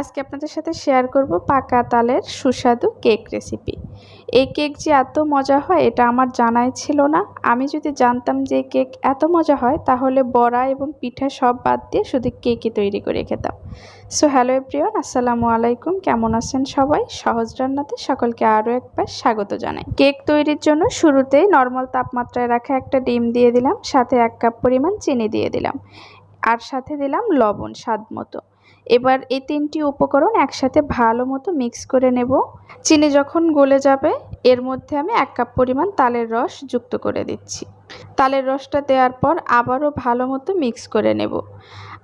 আজকে আপনাদের সাথে শেয়ার করব পাকা তালের সুস্বাদু কেক রেসিপি এই কেক যে এত মজা হয়, এটা আমার জানাই ছিল না। আমি যদি জানতাম যে কেক এত মজা হয়, তাহলে বড়া এবং পিঠা সব বাদ দিয়ে শুধু কেকই তৈরি করে খেতাম। সো হ্যালো এভরিওয়ান আসসালামু আলাইকুম। কেমন আছেন সবাই? সহজ রান্নাতে সকলকে আরও একবার স্বাগত জানাই। কেক তৈরির জন্য শুরুতেই নর্মাল তাপমাত্রায় রাখা একটা ডিম দিয়ে দিলাম, সাথে এক কাপ পরিমাণ চিনি দিয়ে দিলাম। আর সাথে দিলাম লবণ স্বাদ মতো। এবার এই তিনটি উপকরণ একসাথে ভালো মতো মিক্স করে নেব। চিনি যখন গলে যাবে, এর মধ্যে আমি এক কাপ পরিমাণ তালের রস যুক্ত করে দিচ্ছি। তালের রসটা দেওয়ার পর আবারও ভালো মতো মিক্স করে নেব।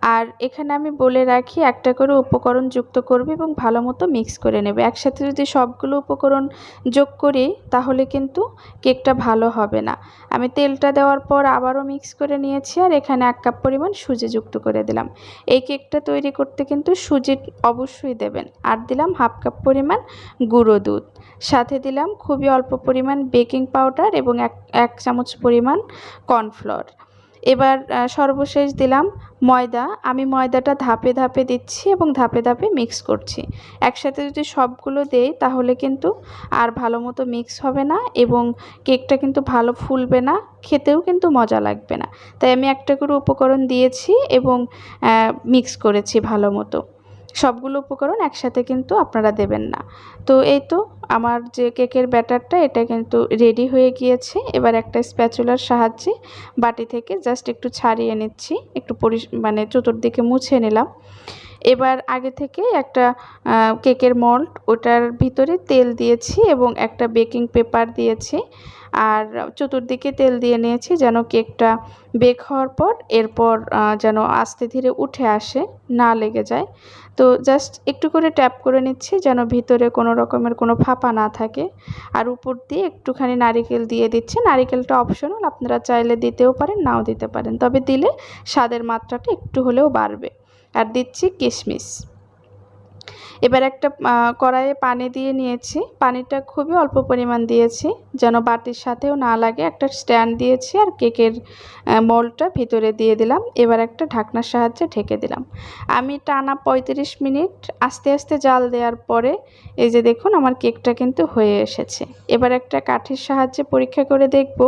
আর এখানে আমি বলে রাখি, একটা করে উপকরণ যুক্ত করবে এবং ভালো মতো মিক্স করে নেবে। একসাথে যদি সবগুলো উপকরণ যোগ করি, তাহলে কিন্তু কেকটা ভালো হবে না। আমি তেলটা দেওয়ার পর আবারও মিক্স করে নিয়েছি আর এখানে এক কাপ পরিমাণ সুজি যুক্ত করে দিলাম। এই কেকটা তৈরি করতে কিন্তু সুজি অবশ্যই দেবেন। আর দিলাম হাফ কাপ পরিমাণ গুঁড়ো দুধ। সাথে দিলাম খুবই অল্প পরিমাণ বেকিং পাউডার এবং এক এক চামচ পরিমাণ কর্নফ্লোর এবার সর্বশেষ দিলাম ময়দা। আমি ময়দাটা ধাপে ধাপে দিচ্ছি এবং ধাপে ধাপে মিক্স করছি। একসাথে যদি সবগুলো দেই, তাহলে কিন্তু আর ভালো মতো মিক্স হবে না এবং কেকটা কিন্তু ভালো ফুলবে না, খেতেও কিন্তু মজা লাগবে না। তাই আমি একটা করে উপকরণ দিয়েছি এবং মিক্স করেছি ভালো মতো। সবগুলো উপকরণ একসাথে কিন্তু আপনারা দেবেন না। তো এই তো আমার যে কেকের ব্যাটারটা, এটা কিন্তু রেডি হয়ে গিয়েছে। এবার একটা স্প্যাচুলার সাহায্যে বাটি থেকে জাস্ট একটু ছাড়িয়ে নিচ্ছি। একটু পরি মানে চতুর্দিকে মুছে নিলাম। এবার আগে থেকে একটা কেকের মল্ট ওটার ভিতরে তেল দিয়েছি এবং একটা বেকিং পেপার দিয়েছি। আর চতুর্দিকে তেল দিয়ে নিয়েছি যেন কেকটা বেক হওয়ার পর এরপর যেন আস্তে ধীরে উঠে আসে, না লেগে যায়। তো জাস্ট একটু করে ট্যাপ করে নিচ্ছি যেন ভিতরে কোনো রকমের কোনো ফাঁপা না থাকে। আর উপর দিয়ে একটুখানি নারিকেল দিয়ে দিচ্ছি। নারিকেলটা অপশনাল আপনারা চাইলে দিতেও পারেন, নাও দিতে পারেন। তবে দিলে স্বাদের মাত্রাটা একটু হলেও বাড়বে। আর দিচ্ছি কিশমিশ। এবার একটা কড়াইয়ে পানি দিয়ে নিয়েছি। পানিটা খুবই অল্প পরিমাণ দিয়েছি, যেন বাটির সাথেও না লাগে। একটা স্ট্যান্ড দিয়েছি আর কেকের মলটা ভিতরে দিয়ে দিলাম। এবার একটা ঢাকনার সাহায্যে ঢেকে দিলাম। আমি টানা ৩৫ মিনিট আস্তে আস্তে জাল দেওয়ার পরে, এই যে দেখুন আমার কেকটা কিন্তু হয়ে এসেছে। এবার একটা কাঠির সাহায্যে পরীক্ষা করে দেখব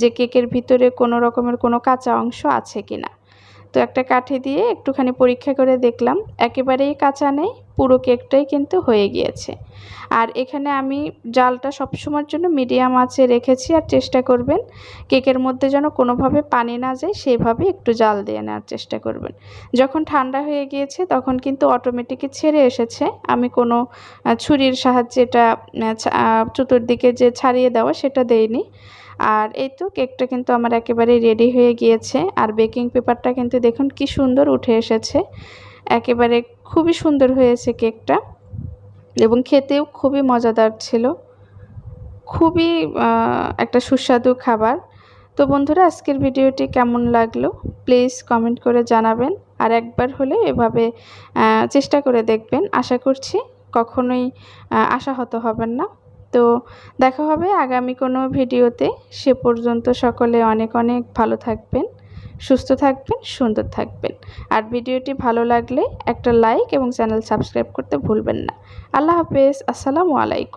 যে কেকের ভিতরে কোনো রকমের কোনো কাঁচা অংশ আছে কিনা। তো একটা কাঠি দিয়ে একটুখানি পরীক্ষা করে দেখলাম, একেবারেই কাঁচা নেই, পুরো কেকটাই কিন্তু হয়ে গিয়েছে। আর এখানে আমি জালটা সবসময়ের জন্য মিডিয়াম আঁচে রেখেছি আর চেষ্টা করবেন কেকের মধ্যে যেন কোনোভাবে পানি না যায় সেইভাবে একটু জাল দিয়ে নেওয়ার চেষ্টা করবেন। যখন ঠান্ডা হয়ে গিয়েছে তখন কিন্তু অটোমেটিকই ছেড়ে এসেছে। আমি কোনো ছুরির সাহায্যে এটা চতুর্দিকে যে ছাড়িয়ে দেওয়া সেটা দেইনি। আর এই তো কেকটা কিন্তু আমার একেবারে রেডি হয়ে গিয়েছে। আর বেকিং পেপারটা কিন্তু দেখুন কি সুন্দর উঠে এসেছে। একেবারে খুবই সুন্দর হয়েছে কেকটা। এবং খেতেও খুবই মজাদার ছিল। খুবই একটা সুস্বাদু খাবার। তো বন্ধুরা, আজকের ভিডিওটি কেমন লাগল? প্লিজ কমেন্ট করে জানাবেন। আর একবার হলে এভাবে চেষ্টা করে দেখবেন। আশা করছি কখনোই আশাহত হবেন না। তো দেখা হবে আগামী কোনো ভিডিওতে। সে পর্যন্ত সকলে অনেক অনেক ভালো থাকবেন, সুস্থ থাকবেন, সুন্দর থাকবেন। আর ভিডিওটি ভালো লাগলে একটা লাইক এবং চ্যানেল সাবস্ক্রাইব করতে ভুলবেন না। আল্লাহ হাফেজ, আসসালামু আলাইকুম।